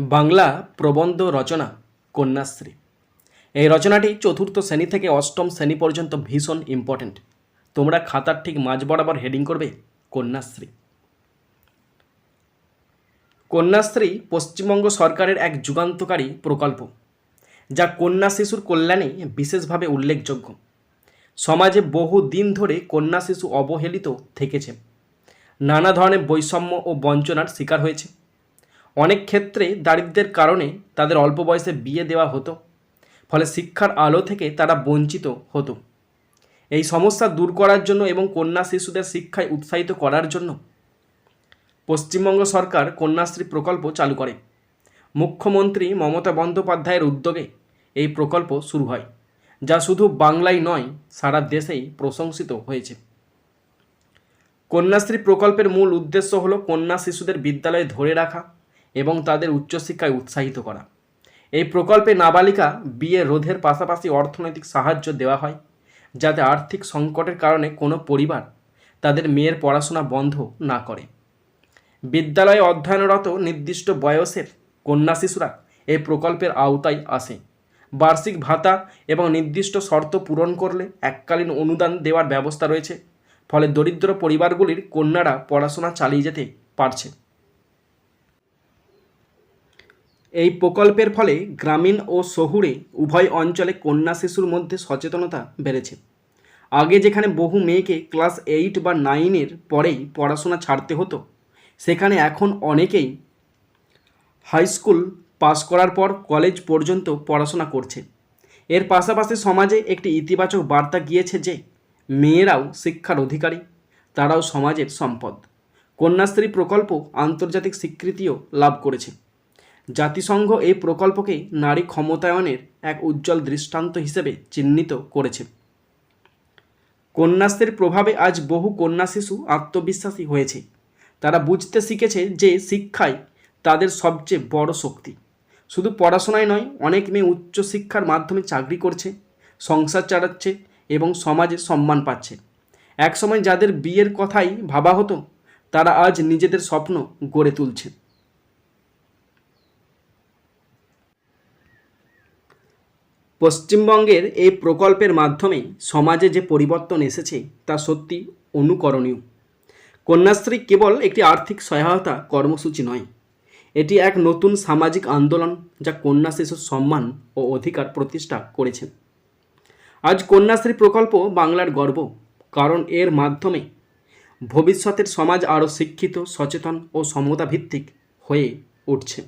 বাংলা প্রবন্ধ রচনা, কন্যাশ্রী। এই রচনাটি চতুর্থ শ্রেণি থেকে অষ্টম শ্রেণি পর্যন্ত ভীষণ ইম্পর্ট্যান্ট তোমরা খাতার ঠিক মাঝ বরাবর হেডিং করবে, কন্যাশ্রী। কন্যাশ্রী পশ্চিমবঙ্গ সরকারের এক যুগান্তকারী প্রকল্প, যা কন্যা শিশুর কল্যাণে বিশেষভাবে উল্লেখযোগ্য। সমাজে বহু দিন ধরে কন্যা শিশু অবহেলিত থেকেছে। নানা ধরনের বৈষম্য ও বঞ্চনার শিকার হয়েছে। অনেক ক্ষেত্রে দারিদ্র্যের কারণে তাদের অল্প বয়সে বিয়ে দেওয়া হতো, ফলে শিক্ষার আলো থেকে তারা বঞ্চিত হতো। এই সমস্যা দূর করার জন্য এবং কন্যা শিশুদের শিক্ষায় উৎসাহিত করার জন্য পশ্চিমবঙ্গ সরকার কন্যাশ্রী প্রকল্প চালু করে। মুখ্যমন্ত্রী মমতা বন্দ্যোপাধ্যায়ের উদ্যোগে এই প্রকল্প শুরু হয়, যা শুধু বাংলায় নয়, সারা দেশেই প্রশংসিত হয়েছে। কন্যাশ্রী প্রকল্পের মূল উদ্দেশ্য হলো কন্যা শিশুদের বিদ্যালয়ে ধরে রাখা এবং তাদের উচ্চশিক্ষায় উৎসাহিত করা। এই প্রকল্পে নাবালিকা বিয়ে রোধের পাশাপাশি অর্থনৈতিক সাহায্য দেওয়া হয়, যাতে আর্থিক সংকটের কারণে কোনো পরিবার তাদের মেয়ের পড়াশোনা বন্ধ না করে। বিদ্যালয়ে অধ্যয়নরত নির্দিষ্ট বয়সের কন্যা শিশুরা এই প্রকল্পের আওতায় আসে। বার্ষিক ভাতা এবং নির্দিষ্ট শর্ত পূরণ করলে এককালীন অনুদান দেওয়ার ব্যবস্থা রয়েছে, ফলে দরিদ্র পরিবারগুলির কন্যারা পড়াশোনা চালিয়ে যেতে পারছে। এই প্রকল্পের ফলে গ্রামীণ ও শহুরে উভয় অঞ্চলে কন্যা শিশুর মধ্যে সচেতনতা বেড়েছে। আগে যেখানে বহু মেয়েকে ক্লাস এইট বা নাইনের পরেই পড়াশোনা ছাড়তে হতো, সেখানে এখন অনেকেই হাই স্কুল পাস করার পর কলেজ পর্যন্ত পড়াশোনা করছে। এর পাশাপাশি সমাজে একটি ইতিবাচক বার্তা গিয়েছে যে, মেয়েরাও শিক্ষার অধিকারী, তারাও সমাজের সম্পদ। কন্যাশ্রী প্রকল্প আন্তর্জাতিক স্বীকৃতিও লাভ করেছে। জাতিসংঘ এই প্রকল্পকে নারী ক্ষমতায়নের এক উজ্জ্বল দৃষ্টান্ত হিসেবে চিহ্নিত করেছে। কন্যাশ্রীর প্রভাবে আজ বহু কন্যা শিশু আত্মবিশ্বাসী হয়েছে। তারা বুঝতে শিখেছে যে শিক্ষাই তাদের সবচেয়ে বড় শক্তি। শুধু পড়াশোনায় নয়, অনেক মেয়ে উচ্চশিক্ষার মাধ্যমে চাকরি করছে, সংসার চালাচ্ছে এবং সমাজে সম্মান পাচ্ছে। একসময় যাদের বিয়ের কথাই ভাবা হতো, তারা আজ নিজেদের স্বপ্ন গড়ে তুলছে। পশ্চিমবঙ্গের এই প্রকল্পের মাধ্যমে সমাজে যে পরিবর্তন এসেছে তা সত্যি অনুকরণীয়। কন্যাশ্রী কেবল একটি আর্থিক সহায়তা কর্মসূচি নয়, এটি এক নতুন সামাজিক আন্দোলন যা কন্যা শিশুর সম্মান ও অধিকার প্রতিষ্ঠা করেছে। আজ কন্যাশ্রী প্রকল্প বাংলার গর্ব, কারণ এর মাধ্যমে ভবিষ্যতের সমাজ আরও শিক্ষিত, সচেতন ও সমতাভিত্তিক হয়ে উঠছে।